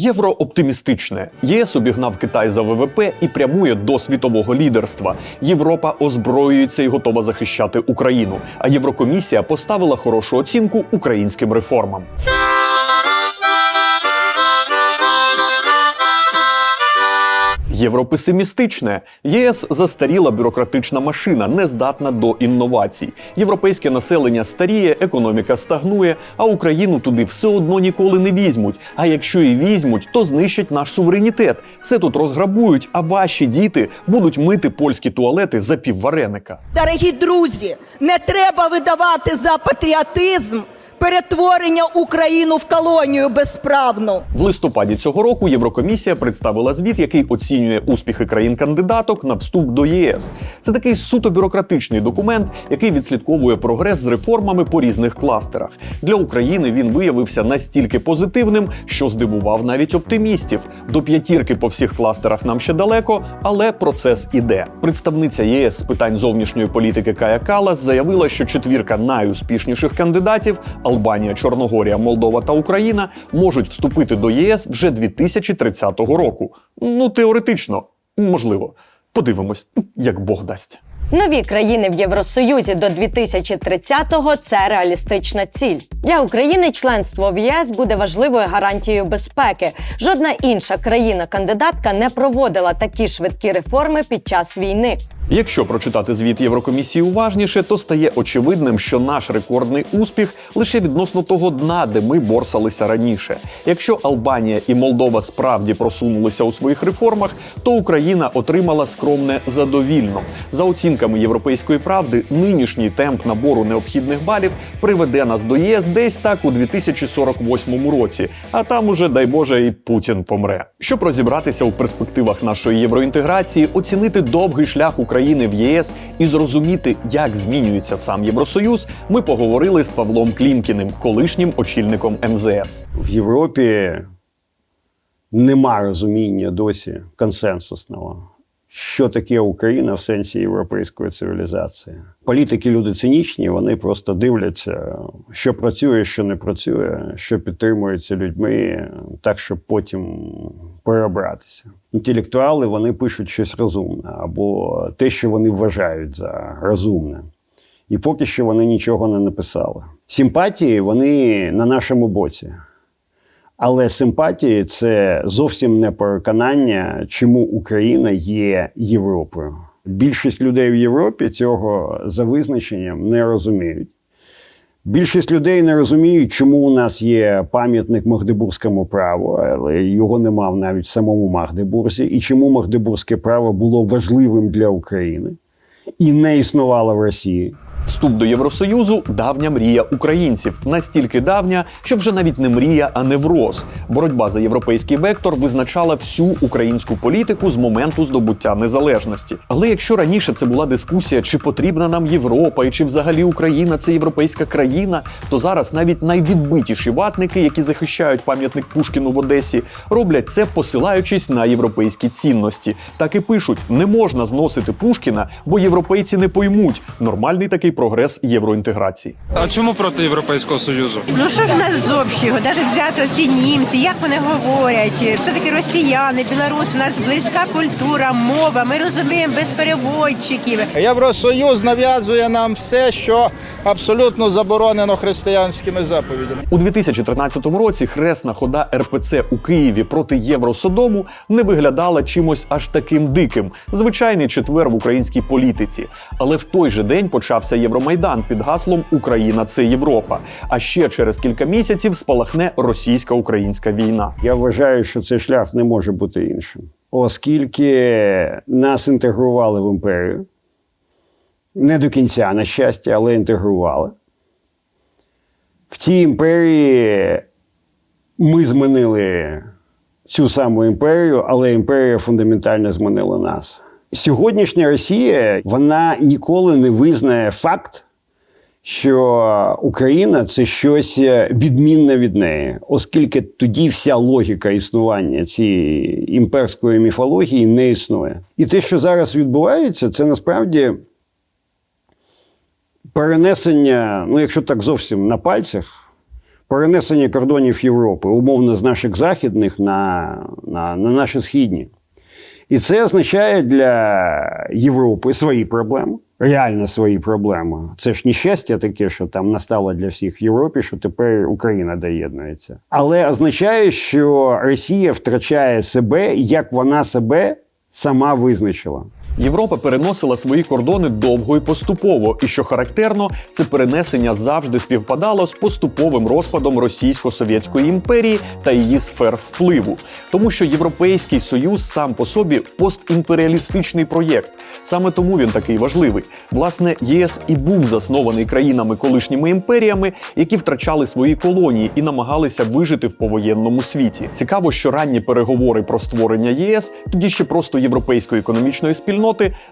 Євро оптимістичне. ЄС обігнав Китай за ВВП і прямує до світового лідерства. Європа озброюється і готова захищати Україну. А Єврокомісія поставила хорошу оцінку українським реформам. Європесимістичне ЄС застаріла бюрократична машина, не здатна до інновацій. Європейське населення старіє, економіка стагнує, а Україну туди все одно ніколи не візьмуть. А якщо і візьмуть, то знищать наш суверенітет. Все тут розграбують, а ваші діти будуть мити польські туалети за піввареника. Дорогі друзі, не треба видавати за патріотизм перетворення Україну в колонію безправну. В листопаді цього року Єврокомісія представила звіт, який оцінює успіхи країн-кандидаток на вступ до ЄС. Це такий суто бюрократичний документ, який відслідковує прогрес з реформами по різних кластерах. Для України він виявився настільки позитивним, що здивував навіть оптимістів. До п'ятірки по всіх кластерах нам ще далеко, але процес іде. Представниця ЄС з питань зовнішньої політики Кая Калас заявила, що четвірка найуспішніших кандидатів Албанія, Чорногорія, Молдова та Україна можуть вступити до єС вже 2030 року. Ну, теоретично, можливо. Подивимось, як Бог дасть. Нові країни в Євросоюзі до 2030-го – це реалістична ціль. Для України членство в ЄС буде важливою гарантією безпеки. Жодна інша країна-кандидатка не проводила такі швидкі реформи під час війни. Якщо прочитати звіт Єврокомісії уважніше, то стає очевидним, що наш рекордний успіх лише відносно того дна, де ми борсалися раніше. Якщо Албанія і Молдова справді просунулися у своїх реформах, то Україна отримала скромне задовільно. За оцінками європейської правди, нинішній темп набору необхідних балів приведе нас до ЄС десь так у 2048 році. А там уже, дай Боже, і Путін помре. Щоб розібратися у перспективах нашої євроінтеграції, оцінити довгий шлях України в ЄС і зрозуміти, як змінюється сам Євросоюз, ми поговорили з Павлом Клімкіним, колишнім очільником МЗС. в Європі нема розуміння досі консенсусного, що таке Україна в сенсі європейської цивілізації. Політики люди цинічні, вони просто дивляться, що працює, що не працює, що підтримується людьми, так, щоб потім перебратися. Інтелектуали вони пишуть щось розумне або те, що вони вважають за розумне. І поки що вони нічого не написали. Симпатії вони на нашому боці. Але симпатії це зовсім не переконання, чому Україна є Європою. Більшість людей в Європі цього за визначенням не розуміють. Більшість людей не розуміють, чому у нас є пам'ятник Магдебурзькому праву, але його нема навіть в самому Магдебурзі, і чому Магдебурзьке право було важливим для України і не існувало в Росії. Вступ до Євросоюзу давня мрія українців, настільки давня, що вже навіть не мрія, а невроз. Боротьба за європейський вектор визначала всю українську політику з моменту здобуття незалежності. Але якщо раніше це була дискусія, чи потрібна нам Європа і чи взагалі Україна це європейська країна, то зараз навіть найвідбитіші ватники, які захищають пам'ятник Пушкіну в Одесі, роблять це, посилаючись на європейські цінності. Так і пишуть: не можна зносити Пушкіна, бо європейці не поймуть. Нормальний такий прогрес євроінтеграції. А чому проти Європейського Союзу? Ну що ж в нас з общого? Навіть взяти оці німці, як вони говорять, все таки росіяни, білоруси, у нас близька культура, мова. Ми розуміємо без переводчиків. Євросоюз нав'язує нам все, що абсолютно заборонено християнськими заповідями. У 2013 році хресна хода РПЦ у Києві проти Євросодому не виглядала чимось аж таким диким. Звичайний четвер в українській політиці. Але в той же день почався Євромайдан під гаслом Україна це Європа. А ще через кілька місяців спалахне російсько-українська війна. Я вважаю, що цей шлях не може бути іншим, оскільки нас інтегрували в імперію. Не до кінця, на щастя, але інтегрували. В цій імперії ми змінили цю саму імперію, але імперія фундаментально змінила нас. Сьогоднішня Росія вона ніколи не визнає факт, що Україна це щось відмінне від неї, оскільки тоді вся логіка існування цієї імперської міфології не існує. І те, що зараз відбувається, це насправді перенесення, ну якщо так зовсім на пальцях, перенесення кордонів Європи, умовно з наших західних на, на, на наші східні. І це означає для Європи свої проблеми, реально свої проблеми. Це ж нещастя таке, що там настало для всіх Європі, що тепер Україна доєднується. Але означає, що Росія втрачає себе, як вона себе сама визначила. Європа переносила свої кордони довго і поступово, і що характерно, це перенесення завжди співпадало з поступовим розпадом Російсько-Совєтської імперії та її сфер впливу, тому що Європейський Союз сам по собі постімперіалістичний проєкт. Саме тому він такий важливий. Власне, ЄС і був заснований країнами колишніми імперіями, які втрачали свої колонії і намагалися вижити в повоєнному світі. Цікаво, що ранні переговори про створення ЄС, тоді ще просто європейської економічної спільноти,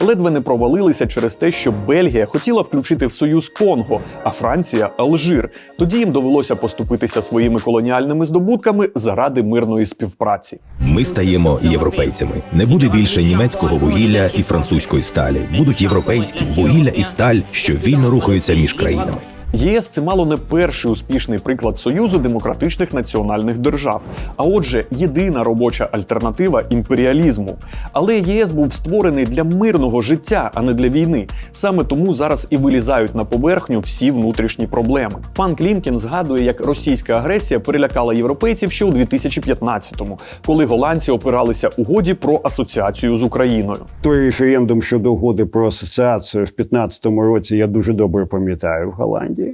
ледве не провалилися через те, що Бельгія хотіла включити в союз Конго, а Франція Алжир. Тоді їм довелося поступитися своїми колоніальними здобутками заради мирної співпраці. Ми стаємо європейцями. Не буде більше німецького вугілля і французької сталі. Будуть європейські вугілля і сталь, що вільно рухаються між країнами. ЄС це мало не перший успішний приклад союзу демократичних національних держав, а отже, єдина робоча альтернатива імперіалізму. Але ЄС був створений для мирного життя, а не для війни. Саме тому зараз і вилізають на поверхню всі внутрішні проблеми. Пан Клімкін згадує, як російська агресія перелякала європейців ще у 2015-му, коли голландці опиралися угоді про асоціацію з Україною. Той референдум щодо угоди про асоціацію в 2015 році я дуже добре пам'ятаю в Голландії,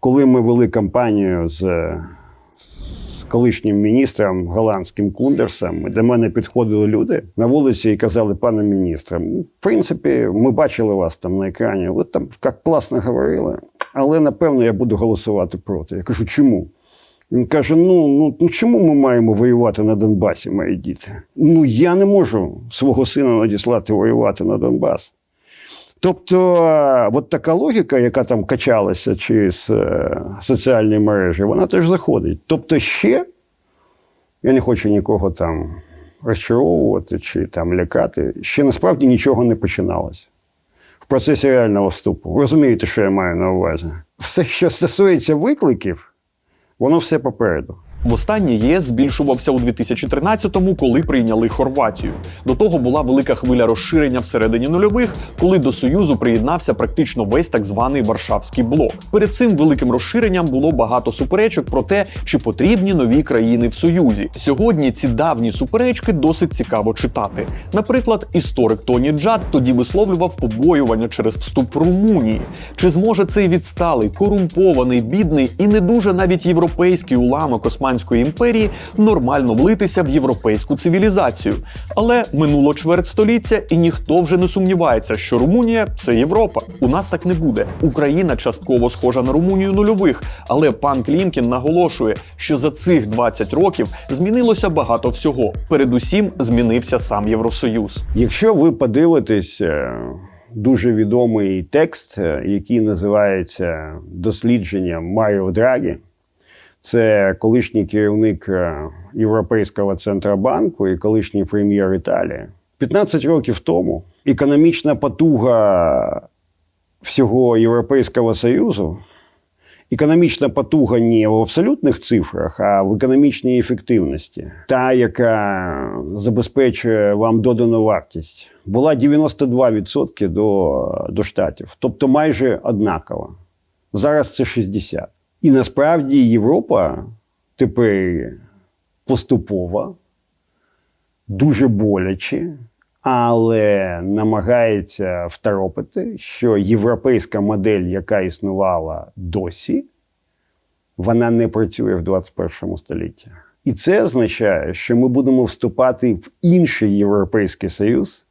коли ми вели кампанію з, з колишнім міністром голландським Кундерсом, до мене підходили люди на вулиці і казали, пане міністре, в принципі, ми бачили вас там на екрані, ви там як класно говорили, але напевно я буду голосувати проти. Я кажу, чому? Він каже: ну, ну, ну чому ми маємо воювати на Донбасі, мої діти? Ну я не можу свого сина надіслати воювати на Донбас. Тобто, е, от така логіка, яка там качалася через соціальні мережі, вона теж заходить. Тобто, ще я не хочу нікого там розчаровувати чи там лякати. Ще насправді нічого не починалося в процесі реального вступу. Розумієте, що я маю на увазі? Все, що стосується викликів, воно все попереду. Востаннє ЄС збільшувався у 2013-му, коли прийняли Хорватію. До того була велика хвиля розширення всередині нульових, коли до Союзу приєднався практично весь так званий Варшавський блок. Перед цим великим розширенням було багато суперечок про те, чи потрібні нові країни в Союзі. Сьогодні ці давні суперечки досить цікаво читати. Наприклад, історик Тоні Джад тоді висловлював побоювання через вступ Румунії. Чи зможе цей відсталий, корумпований, бідний і не дуже навіть європейський уламок Османської імперії нормально влитися в європейську цивілізацію? Але минуло чверть століття, і ніхто вже не сумнівається, що Румунія це Європа. У нас так не буде. Україна частково схожа на Румунію нульових, але пан Клімкін наголошує, що за цих 20 років змінилося багато всього. Передусім змінився сам Євросоюз. Якщо ви подивитесь е, дуже відомий текст, е, який називається Дослідження Маріо Драгі, це колишній керівник е, Європейського центробанку і колишній прем'єр Італії. 15 років тому економічна потуга всього Європейського Союзу, економічна потуга не в абсолютних цифрах, а в економічній ефективності, та, яка забезпечує вам додану вартість, була 92% до, до штатів, тобто майже однакова. Зараз це 60%. І насправді Європа тепер поступово, дуже боляче, але намагається второпити, що європейська модель, яка існувала досі, вона не працює в 21 столітті. І це означає, що ми будемо вступати в інший Європейський Союз,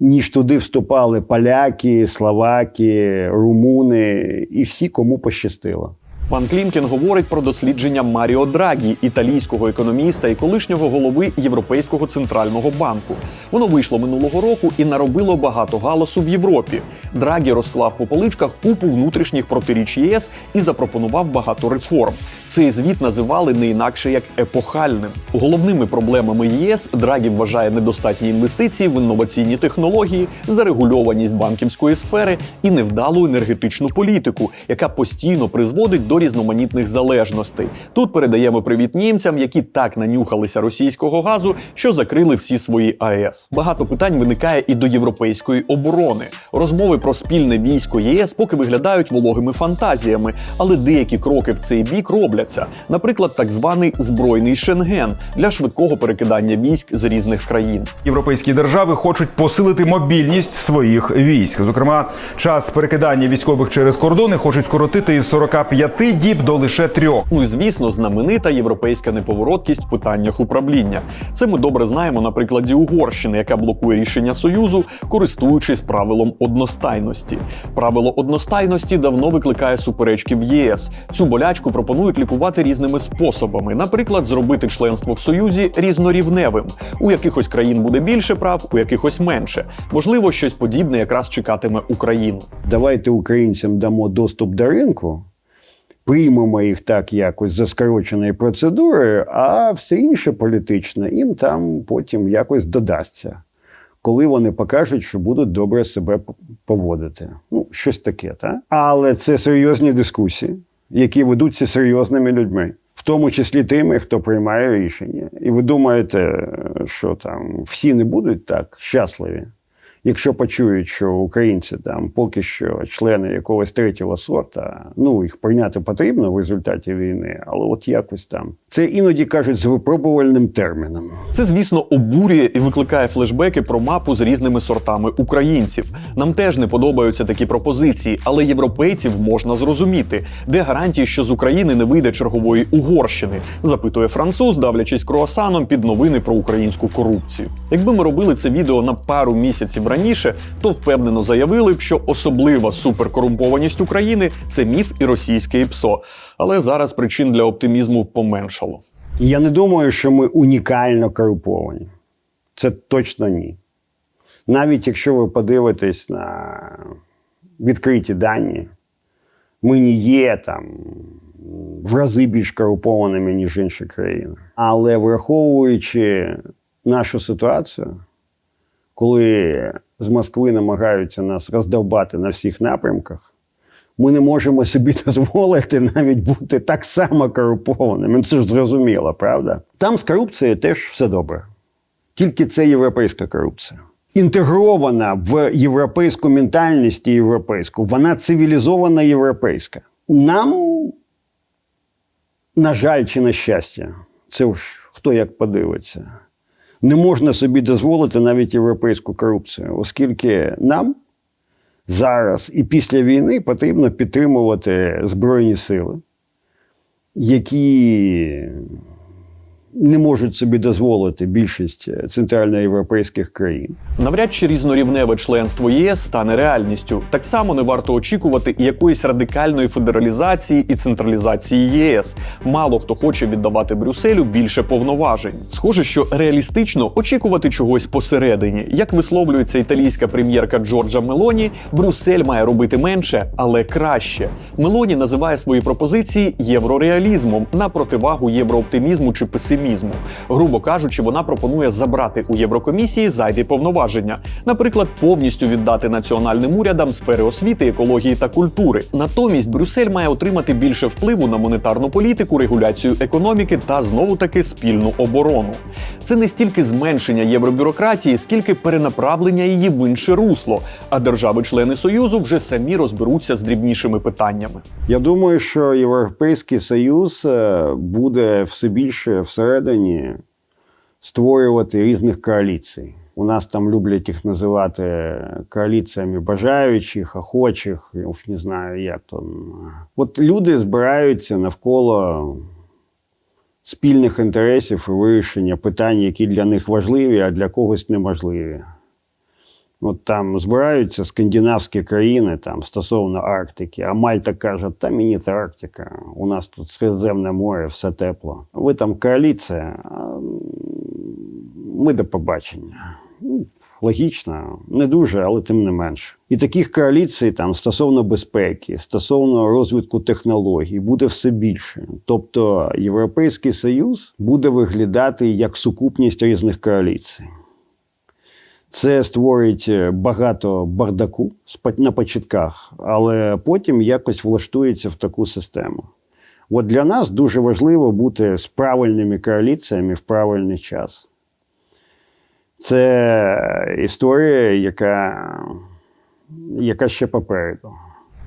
ніж туди вступали поляки, словаки, румуни і всі, кому пощастило. Пан Клімкін говорить про дослідження Маріо Драгі, італійського економіста і колишнього голови Європейського центрального банку. Воно вийшло минулого року і наробило багато галасу в Європі. Драгі розклав по поличках купу внутрішніх протиріч ЄС і запропонував багато реформ. Цей звіт називали не інакше як епохальним. Головними проблемами ЄС Драгі вважає недостатні інвестиції в інноваційні технології, зарегульованість банківської сфери і невдалу енергетичну політику, яка постійно призводить до різноманітних залежностей. Тут передаємо привіт німцям, які так нанюхалися російського газу, що закрили всі свої АЕС. Багато питань виникає і до європейської оборони. Розмови про спільне військо ЄС поки виглядають вологими фантазіями, але деякі кроки в цей бік робляться. Наприклад, так званий збройний шенген для швидкого перекидання військ з різних країн. Європейські держави хочуть посилити мобільність своїх військ. Зокрема, час перекидання військових через кордони хочуть коротити із 45 діб до лише трьох. Ну і звісно, знаменита європейська неповороткість в питаннях управління. Це ми добре знаємо на прикладі Угорщини, яка блокує рішення союзу, користуючись правилом одностайності. Правило одностайності давно викликає суперечки в ЄС. Цю болячку пропонують лікувати різними способами. Наприклад, зробити членство в союзі різнорівневим. У якихось країн буде більше прав, у якихось менше. Можливо, щось подібне якраз чекатиме Україну. Давайте українцям дамо доступ до ринку, приймемо їх так якось за скороченою процедурою, а все інше політичне їм там потім якось додасться, коли вони покажуть, що будуть добре себе поводити. Ну, щось таке, так? Але це серйозні дискусії, які ведуться серйозними людьми. В тому числі тими, хто приймає рішення. І ви думаєте, що там всі не будуть так щасливі, якщо почують, що українці там поки що члени якогось третього сорта, ну їх прийняти потрібно в результаті війни, але от якось там це іноді кажуть з випробувальним терміном. Це, звісно, обурює і викликає флешбеки про мапу з різними сортами українців. Нам теж не подобаються такі пропозиції, але європейців можна зрозуміти, де гарантії, що з України не вийде чергової Угорщини, запитує француз, давлячись круасаном під новини про українську корупцію. Якби ми робили це відео на пару місяців раніше, то впевнено заявили б, що особлива суперкорумпованість України це міф і російське ІПСО. Але зараз причин для оптимізму поменшало. Я не думаю, що ми унікально корумповані. Це точно ні. Навіть якщо ви подивитесь на відкриті дані, ми не є там в рази більш корумпованими, ніж інші країни. Але враховуючи нашу ситуацію, коли з Москви намагаються нас роздовбати на всіх напрямках, ми не можемо собі дозволити навіть бути так само корумпованими. Це ж зрозуміло, правда? Там з корупцією теж все добре. Тільки це європейська корупція. Інтегрована в європейську ментальність і європейську, вона цивілізована європейська. Нам, на жаль, чи на щастя, це ж хто як подивиться, не можна собі дозволити навіть європейську корупцію, оскільки нам зараз і після війни потрібно підтримувати Збройні сили, які не можуть собі дозволити більшість центральноєвропейських країн. Навряд чи різнорівневе членство ЄС стане реальністю. Так само не варто очікувати і якоїсь радикальної федералізації і централізації ЄС. Мало хто хоче віддавати Брюсселю більше повноважень. Схоже, що реалістично очікувати чогось посередині. Як висловлюється італійська прем'єрка Джорджа Мелоні, Брюссель має робити менше, але краще. Мелоні називає свої пропозиції єврореалізмом на противагу єврооптимізму чи песимізму. Грубо кажучи, вона пропонує забрати у Єврокомісії зайві повноваження, наприклад, повністю віддати національним урядам сфери освіти, екології та культури. Натомість Брюссель має отримати більше впливу на монетарну політику, регуляцію економіки та знову таки спільну оборону. Це не стільки зменшення євробюрократії, скільки перенаправлення її в інше русло. А держави-члени союзу вже самі розберуться з дрібнішими питаннями. Я думаю, що Європейський Союз е, буде все більше всередині створювати різних коаліцій. У нас там люблять їх називати коаліціями бажаючих, охочих, я уж не знаю, як то. От люди збираються навколо спільних інтересів і вирішення питань, які для них важливі, а для когось неможливі. От там збираються скандинавські країни там, стосовно Арктики, а Мальта каже, та мені та Арктика, у нас тут Середземне море, все тепло. Ви там коаліція, а ми до побачення. Ну, Логічно, не дуже, але тим не менше. І таких коаліцій там стосовно безпеки, стосовно розвитку технологій буде все більше. Тобто Європейський Союз буде виглядати як сукупність різних коаліцій. Це створить е, багато бардаку на початках, але потім якось влаштується в таку систему. От для нас дуже важливо бути з правильними коаліціями в правильний час. Це історія, яка, яка ще попереду.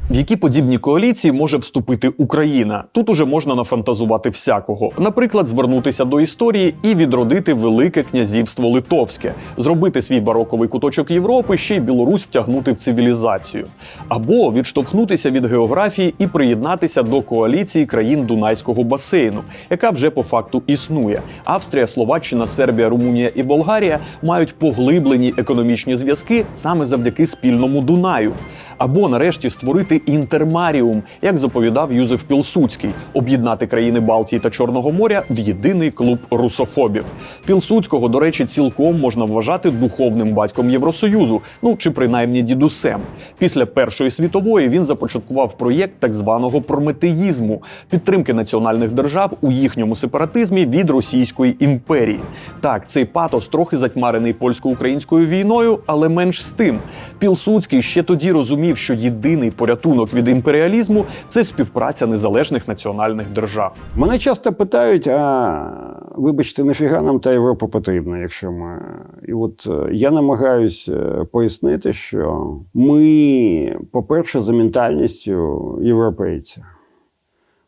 В які подібні коаліції може вступити Україна? Тут уже можна нафантазувати всякого. Наприклад, звернутися до історії і відродити Велике князівство Литовське, зробити свій бароковий куточок Європи, ще й Білорусь втягнути в цивілізацію, або відштовхнутися від географії і приєднатися до коаліції країн Дунайського басейну, яка вже по факту існує. Австрія, Словаччина, Сербія, Румунія і Болгарія мають поглиблені економічні зв'язки саме завдяки спільному Дунаю. Або нарешті створити інтермаріум, як заповідав Юзеф Пілсуцький, об'єднати країни Балтії та Чорного моря в єдиний клуб русофобів. Пілсуцького, до речі, цілком можна вважати духовним батьком Євросоюзу, ну чи принаймні дідусем. Після Першої світової він започаткував проєкт так званого прометеїзму підтримки національних держав у їхньому сепаратизмі від Російської імперії. Так, цей патос трохи затьмарений польсько-українською війною, але менш з тим. Пілсуцький ще тоді розумів, що єдиний порятунок від імперіалізму це співпраця незалежних національних держав. Мене часто питають: а вибачте, нафіга нам та Європа потрібна, якщо ми. І от е, я намагаюсь е, пояснити, що ми, по-перше, за ментальністю європейці.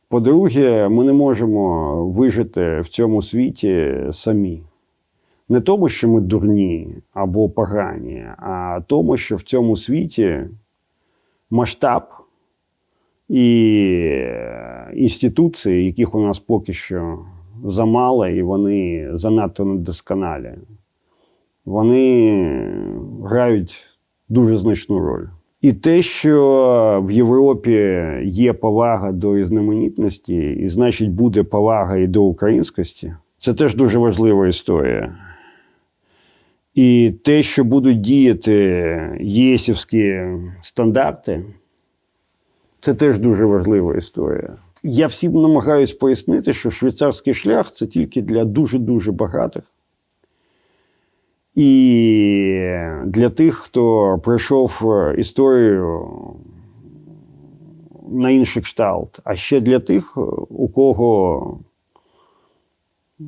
По-друге, ми не можемо вижити в цьому світі самі. Не тому, що ми дурні або погані, а тому, що в цьому світі масштаб і е, інституції, яких у нас поки що замало, і вони занадто недосконалі, вони грають дуже значну роль. І те, що в Європі є повага до різноманітності, і значить буде повага і до українськості, це теж дуже важлива історія. І те, що будуть діяти єсівські стандарти, це теж дуже важлива історія. Я всім намагаюсь пояснити, що швейцарський шлях це тільки для дуже-дуже багатих. І для тих, хто пройшов історію на інший кшталт, а ще для тих, у кого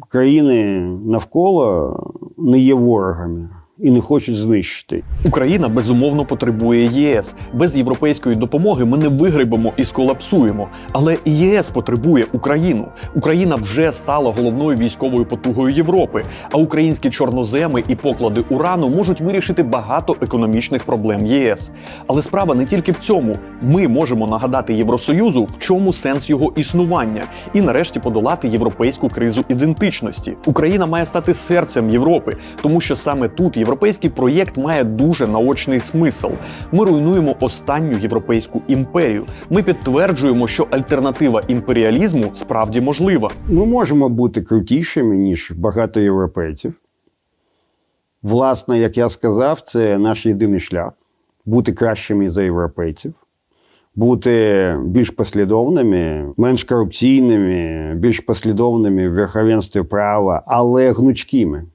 країни навколо не є ворогами і не хочуть знищити. Україна безумовно потребує ЄС. Без європейської допомоги ми не вигребемо і сколапсуємо. Але і ЄС потребує Україну. Україна вже стала головною військовою потугою Європи. А українські чорноземи і поклади урану можуть вирішити багато економічних проблем ЄС. Але справа не тільки в цьому. Ми можемо нагадати Євросоюзу, в чому сенс його існування, і нарешті подолати європейську кризу ідентичності. Україна має стати серцем Європи, тому що саме тут європейський проєкт має дуже наочний смисл. Ми руйнуємо останню європейську імперію. Ми підтверджуємо, що альтернатива імперіалізму справді можлива. Ми можемо бути крутішими, ніж багато європейців. Власне, як я сказав, це наш єдиний шлях бути кращими за європейців, бути більш послідовними, менш корупційними, більш послідовними в верховенстві права, але гнучкими.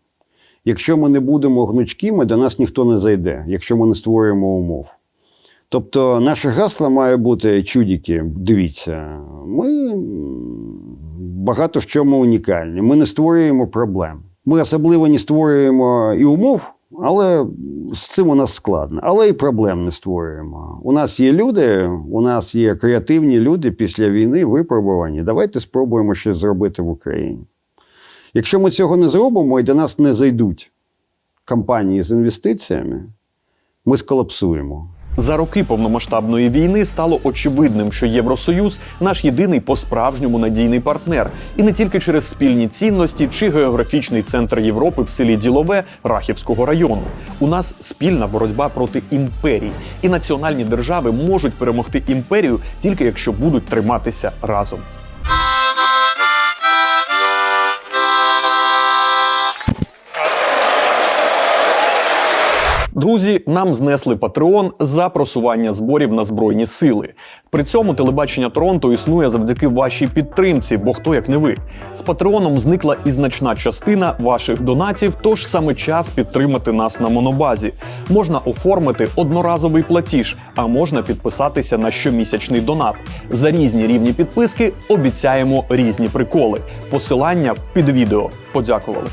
Якщо ми не будемо гнучкими, до нас ніхто не зайде, якщо ми не створюємо умов. Тобто, наше гасло має бути чудіки. Дивіться, ми багато в чому унікальні. Ми не створюємо проблем. Ми особливо не створюємо і умов, але з цим у нас складно. Але і проблем не створюємо. У нас є люди, у нас є креативні люди після війни випробувані. Давайте спробуємо щось зробити в Україні. Якщо ми цього не зробимо і до нас не зайдуть компанії з інвестиціями, ми сколапсуємо. За роки повномасштабної війни стало очевидним, що Євросоюз наш єдиний по-справжньому надійний партнер, і не тільки через спільні цінності чи географічний центр Європи в селі Ділове Рахівського району. У нас спільна боротьба проти імперій, і національні держави можуть перемогти імперію тільки якщо будуть триматися разом. Друзі, нам знесли Patreon за просування зборів на збройні сили. При цьому телебачення Торонто існує завдяки вашій підтримці, бо хто як не ви. З Патреоном зникла і значна частина ваших донатів, тож саме час підтримати нас на монобазі. Можна оформити одноразовий платіж, а можна підписатися на щомісячний донат. За різні рівні підписки обіцяємо різні приколи. Посилання під відео. Подякували.